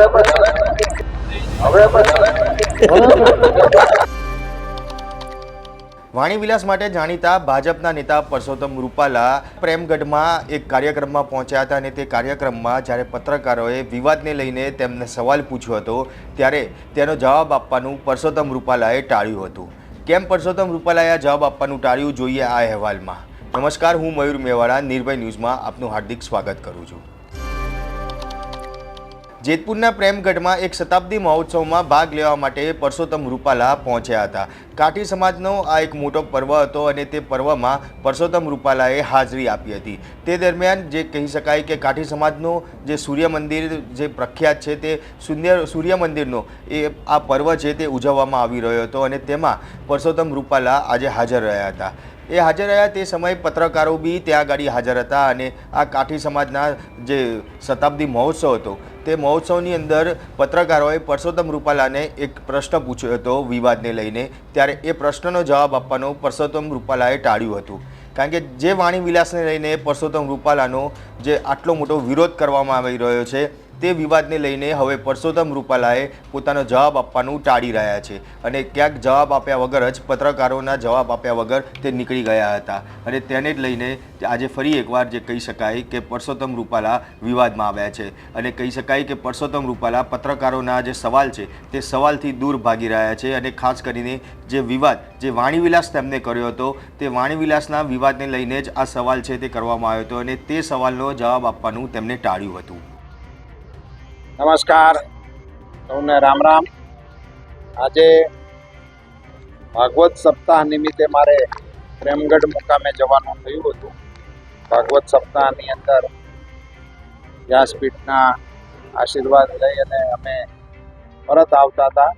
હવે હવે વાણીવિલાસ માટે જાણીતા ભાજપના નેતા પરસોત્તમ રૂપાલા પ્રેમગઢમાં એક કાર્યક્રમમાં પહોંચ્યા હતા અને તે કાર્યક્રમમાં જ્યારે પત્રકારોએ વિવાદને લઈને તેમને સવાલ પૂછ્યો હતો, ત્યારે તેનો જવાબ આપવાનું પરસોત્તમ રૂપાલાએ ટાળ્યું હતું. કેમ પરસોત્તમ રૂપાલાએ આ જવાબ આપવાનું ટાળ્યું, જોઈએ આ અહેવાલમાં. નમસ્કાર, હું મયુર મેવાડા, નિર્ભય ન્યૂઝમાં આપનું હાર્દિક સ્વાગત કરું છું. જેતપુરના પ્રેમગઢમાં એક શતાબ્દી મહોત્સવમાં ભાગ લેવા માટે પરસોત્તમ રૂપાલા પહોંચ્યા હતા. કાઠી સમાજનો આ એક મોટો પર્વ હતો અને તે પર્વમાં પરસોત્તમ રૂપાલાએ હાજરી આપી હતી. તે દરમિયાન જે કહી શકાય કે કાઠી સમાજનો જે સૂર્ય મંદિર જે પ્રખ્યાત છે તે સૂર્ય સૂર્ય મંદિરનો એ આ પર્વ છે તે ઉજવવામાં આવી રહ્યો હતો અને તેમાં પરસોત્તમ રૂપાલા આજે હાજર રહ્યા હતા. એ હાજર રહ્યા તે સમયે પત્રકારો બી ત્યાં આગળ હાજર હતા અને આ કાઠી સમાજના જે શતાબ્દી મહોત્સવ હતો, તે મહોત્સવની અંદર પત્રકારોએ પરસોત્તમ રૂપાલાને એક પ્રશ્ન પૂછ્યો હતો વિવાદને લઈને. ત્યારે એ પ્રશ્નનો જવાબ આપવાનો પરસોત્તમ રૂપાલાએ ટાળ્યું હતું. કારણ કે જે વાણી વિલાસને લઈને પરસોત્તમ રૂપાલાનો જે આટલો મોટો વિરોધ કરવામાં આવી રહ્યો છે તે વિવાદને લઈને હવે પરસોત્તમ રૂપાલાએ પોતાનો જવાબ આપવાનું ટાળી રહ્યા છે અને ક્યાંક જવાબ આપ્યા વગર જ પત્રકારોના જવાબ આપ્યા વગર તે નીકળી ગયા હતા. અને તેને જ લઈને આજે ફરી એકવાર જે કહી શકાય કે પરસોત્તમ રૂપાલા વિવાદમાં આવ્યા છે. અને કહી શકાય કે પરસોત્તમ રૂપાલા પત્રકારોના જે સવાલ છે તે સવાલથી દૂર ભાગી રહ્યા છે અને ખાસ કરીને જે વિવાદ, જે વાણીવિલાસ તેમને કર્યો હતો તે વાણીવિલાસના વિવાદને લઈને જ આ સવાલ છે તે કરવામાં આવ્યો હતો અને તે સવાલનો જવાબ આપવાનું તેમને ટાળ્યું હતું. નમસ્કાર. સૌને રામ રામ. આજે ભાગવત સપ્તાહ નિમિત્તે મારે પ્રેમગઢ મુકામે જવાનું થયું હતું. ભાગવત સપ્તાહની અંદર વ્યાસપીઠના આશીર્વાદ લઈ અને અમે પરત આવતા હતા.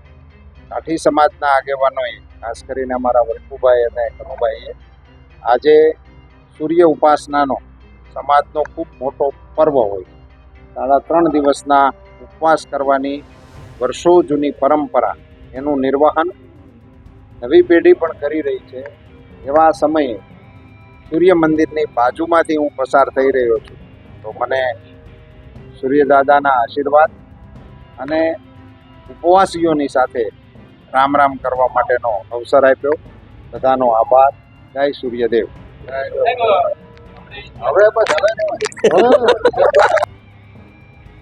કાઠી સમાજના આગેવાનોએ, ખાસ કરીને અમારા વલ્કુભાઈ અને કનુભાઈએ, આજે સૂર્ય ઉપાસનાનો, સમાજનો ખૂબ મોટો પર્વ હોય. સાડા ત્રણ દિવસના ઉપવાસ કરવાની વર્ષો જૂની પરંપરા એનું નિર્વહન નવી પેઢી પણ કરી રહી છે. એવા સમયે સૂર્ય મંદિરની બાજુમાંથી હું પસાર થઈ રહ્યો છું. તો મને સૂર્યદાદાના આશીર્વાદ અને ઉપવાસીઓની સાથે રામ રામ કરવા માટેનો અવસર આપ્યો. બધાનો આભાર. જય સૂર્યદેવ. હવે બસ